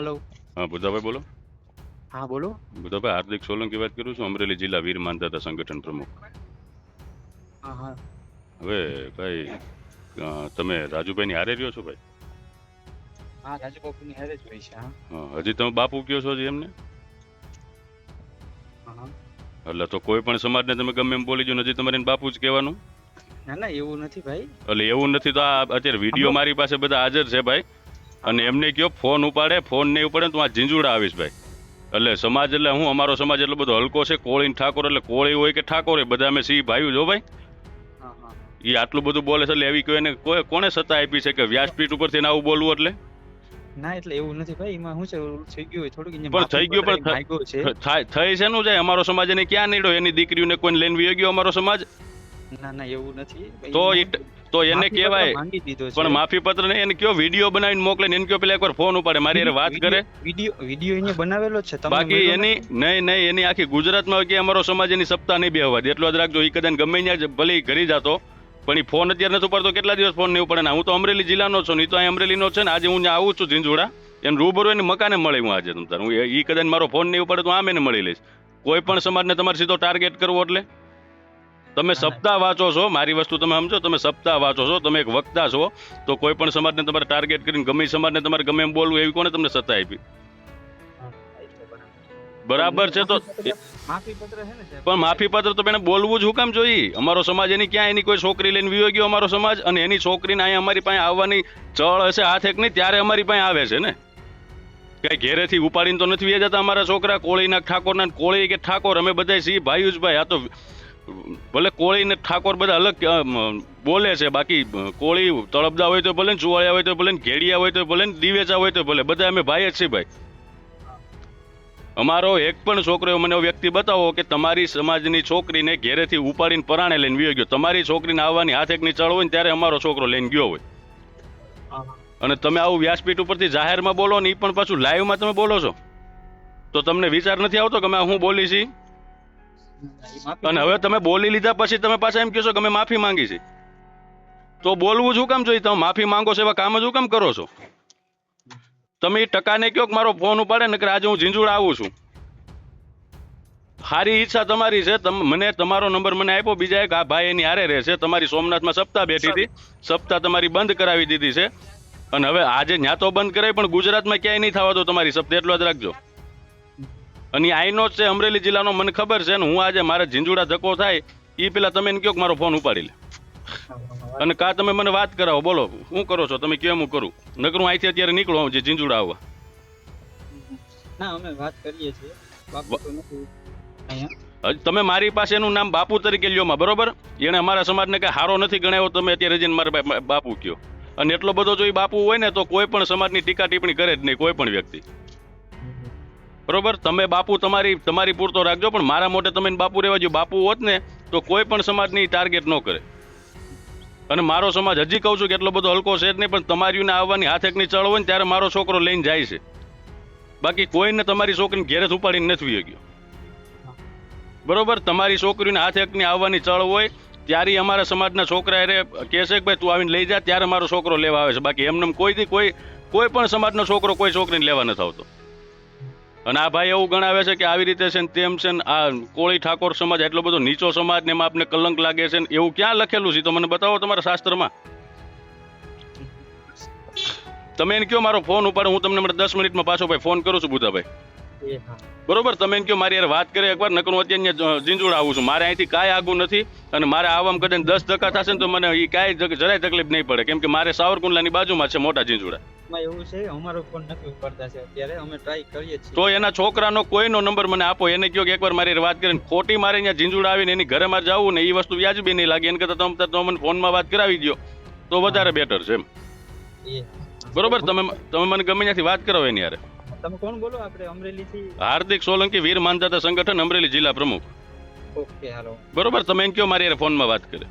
Hello હા બુધાભાઈ બોલો. હા બોલો. બુધાભાઈ હાર્દિક સોલંકી વાત કરું છું અમરેલી જિલ્લા વીર માનતા સંગઠન પ્રમુખ. હા હા. હવે ભાઈ તમે તમે રાજુભાઈની હારે રહ્યો છો ભાઈ? હા રાજુ બાપુની હારે જ હોય છે હા. હજી તમે બાપુ કયો છો હજી એમને? એટલે તો કોઈ પણ સમાજને તમે ગમે એમ બોલી જો હજી તમારે બાપુ જ કહેવાનું? ના ના એવું નથી ભાઈ. એટલે એવું નથી તો આ અત્યારે વીડિયો મારી પાસે બધા હાજર છે ભાઈ. અને એમને કયો ફોન ઉપાડે ફોન નહીં ઉપાડે તો આ ઝીંઝુડા આવીશ ભાઈ. એટલે સમાજ એટલે હું અમારો સમાજ એટલો બધો હલકો છે કોળી ઠાકોર એટલે કોળી હોય કે ઠાકોર હોય બધા અમે સિંહ ભાઈ. જો ભાઈ એ આટલું બધું બોલે છે એટલે એવી કોઈને કોઈ કોને સત્તા આપી છે કે વ્યાસપીઠ ઉપરથી આવું બોલવું એટલે? ના એટલે એવું નથી ભાઈ એમાં શું છે થઈ ગયું થોડુંક પણ થઈ ગયું પણ થઈ છે નું જાય અમારો સમાજ એને ક્યાં નીડો એની દીકરીઓને કોઈને લઈને વયો ગયો અમારો સમાજ? ના ના એવું નથી. તો તો એને કહેવાય. પણ માફી પત્ર ને એને કયો વીડિયો બનાવીને મોકલે ને એને કયો પેલા એકવાર ફોન ઉપાડે મારી હારે વાત કરે. વીડિયો વીડિયો એને બનાવેલો છે બાકી એની નહીં નહીં એની આખી ગુજરાતમાં કે અમારો સમાજ એની સપ્તાહ નહીં બેહવા દે. એટલું જ રાખજો એ કદાચ ગમે ત્યાં ભલે ઘરે જાતો પણ એ ફોન અત્યારે નથી ઉપાડતો કેટલા દિવસ ફોન નહીં ઉપાડે? હું તો અમરેલી જિલ્લાનો છું ને તો અહીં અમરેલીનો છે ને આજે હું આવું છું ઝીંઝુડા એને રૂબરૂ એને મકાને મળી હું આજે તમ તાર. હું ઈ કદાચ મારો ફોન નહીં ઉપાડે તો આમ એને મળી લઈશ. કોઈ પણ સમાજને તમારે સીધો ટાર્ગેટ કરવો એટલે. તમે સપ્તાહ વાંચો છો મારી વસ્તુ તમે સમજો તમે સપ્તાહ વાંચો છો તમે એક વક્તા છો તો કોઈ પણ સમાજને તમારે ટાર્ગેટ કરીને ગમે સમાજને તમારે ગમે એમ બોલવું એવી કોને તમને સત્તા આપી? બરાબર. છે તો? પણ માફી પત્ર તો એને બોલવું જ હું કામ જોઈએ? અમારો સમાજ એની ક્યાં એની કોઈ છોકરી લઈને વિયો ગયો અમારો સમાજ? અને એની છોકરીને અહીંયા અમારી પાસે આવવાની ચળ હશે હાથ એક નહીં ત્યારે અમારી પાસે આવે છે ને? કઈ ઘેરેથી ઉપાડીને તો નથી વ્યા જતા અમારા છોકરા? કોળીના ઠાકોરના ના કોળી કે ઠાકોર? અમે બધા સી ભાઈ જ ભાઈ આ તો ભલે કોળી ને ઠાકોર બધા અલગ બોલે છે બાકી કોળી તળપદા હોય તો ભલે ચુવાળિયા હોય તો ભલે ઘેડિયા હોય તો ભલે દિવેચા હોય તો ભલે બધા અમે ભાઈ જ છીએ ભાઈ. અમારો એક પણ છોકરો મને વ્યક્તિ બતાવો કે તમારી સમાજની છોકરીને ઘેરેથી ઉપાડીને પરાણે લઈને વિયો ગયો. તમારી છોકરીને આવવાની હાથ એકની ચળ હોય ને ત્યારે અમારો છોકરો લઈને ગયો હોય. અને તમે આવું વ્યાસપીઠ ઉપરથી જાહેરમાં બોલો ને એ પણ પાછું લાઈવમાં તમે બોલો છો. તો તમને વિચાર નથી આવતો કે મેં હું બોલી છી? ઈ માફી અને હવે તમે બોલી લીધા પછી તમે પાછા એમ કહો છો કે અમે માફી માંગી છે. તો બોલવું શું કામ જોઈએ? તમે માફી માંગો છો એવા કામ જ શું કામ કરો છો? તમે એ ટકાને કહો કે મારો ફોન ઉપાડે ને કે આજે હું ઝીંઝુડા આવું છું. સારી ઈચ્છા તમારી છે તમ મને તમારો નંબર મને આપ્યો બીજા એક આ ભાઈ એની હારે રહે છે તમારી સોમનાથમાં સપ્તાહ બેઠી હતી. સપ્તાહ તમારી બંધ કરાવી દીધી છે. અને હવે આજે ન્યા તો બંધ કરાવી પણ ગુજરાતમાં ક્યાંય નહીં થવા દો તમારી સપ્તાહ એટલો જ રાખજો. અને આઈનો જ છે અમરેલી જિલ્લાનો મને ખબર છે ને હું આજે મારે ઝીંઝુડા ધક્કો થાય એ પેલા તમે એને કહો કે મારો ફોન ઉપાડી લે. અને કા તમે મને વાત કરાવો બોલો શું કરો છો? તમે કેમ હું કરું? નકરું અહીંથી અત્યારે નીકળો જે ઝીંઝુડા આવવા ના અમે વાત કરીએ છીએ. તમે મારી પાસે એનું નામ બાપુ તરીકે લ્યો માં બરોબર? એને અમારા સમાજને કઈ હારો નથી ગણાયો તમે અત્યારે જઈને મારા બાપુ કયો. અને એટલો બધો જો ઈ બાપુ હોય ને તો કોઈ પણ સમાજની ટીકા ટિપ્પણી કરે જ નહીં કોઈ પણ વ્યક્તિ. બરોબર? તમે બાપુ તમારી તમારી પૂરતો રાખજો, પણ મારા મોટે તમે બાપુ રહેવા જો બાપુ હોત ને, તો કોઈ પણ સમાજની ટાર્ગેટ ન કરે. અને મારો સમાજ, હજી કહું છું કે એટલો બધો હલકો છે જ નહીં, પણ તમારીને આવવાની હાથ એકની ચળ હોય ને, ત્યારે મારો છોકરો લઈને જાય છે. બાકી કોઈને તમારી છોકરીને ઘેરે જ ઉપાડીને નથી ગયો બરોબર? તમારી છોકરીને હાથ એકની આવવાની ચળ હોય, ત્યારે અમારા સમાજના છોકરા એ કહે છે કે ભાઈ, તું આવીને લઈ જા, ત્યારે મારો છોકરો લેવા આવે છે. બાકી એમને કોઈથી કોઈ કોઈ પણ સમાજનો છોકરો કોઈ છોકરીને લેવા નથી આવતો. અને આ ભાઈ એવું ગણાવે છે કે આવી રીતે છે ને તેમ છે ને આ કોળી ઠાકોર સમાજ એટલો બધો નીચો સમાજ ને એમાં આપને કલંક લાગે છે ને એવું ક્યાં લખેલું છે તો મને બતાવો તમારા શાસ્ત્રમાં. તમે એને કયો મારો ફોન ઉપાડો, હું તમને દસ મિનિટમાં પાછો ભાઈ ફોન કરું છું બુધાભાઈ બરોબર તમે એમ કહો મારી યાર વાત કરે એકવાર નકર હું અત્યારે અહીંયા ઝીંઝુડા આવું છું. મારે અહીંથી કાંઈ આગું નથી અને મારે આવવામાં કદાચ દસ ટકા થશે ને તો મને એ કાંઈ જરાય તકલીફ નહીં પડે. કેમ કે મારે સાવરકુંડલાની બાજુમાં છે મોટા ઝીંઝુડા એવું છે અમારો ફોન નથી ઉપાડતા છે અત્યારે. અમે ટ્રાય કરીએ છીએ. તો એના છોકરાનો કોઈનો નંબર મને આપો. એને કહો કે એકવાર મારી વાત કરીને ખોટી મારે અહીંયા ઝીંઝુડા આવીને એની ઘરે મારે જવું ને એ વસ્તુ વ્યાજબી નહીં લાગે. એને કરતાં તમે મને ફોનમાં વાત કરાવી દો તો વધારે બેટર છે એમ. બરોબર તમે તમે મને ગમે ત્યાંથી વાત કરો એની યારે તમે કોણ બોલો? આપણે અમરેલીથી હાર્દિક સોલંકી વીર માનદાતા સંગઠન અમરેલી જિલ્લા પ્રમુખ. ઓકે હાલો. બરોબર તમે એમ કયો મારી ફોન ફોનમાં વાત કરે.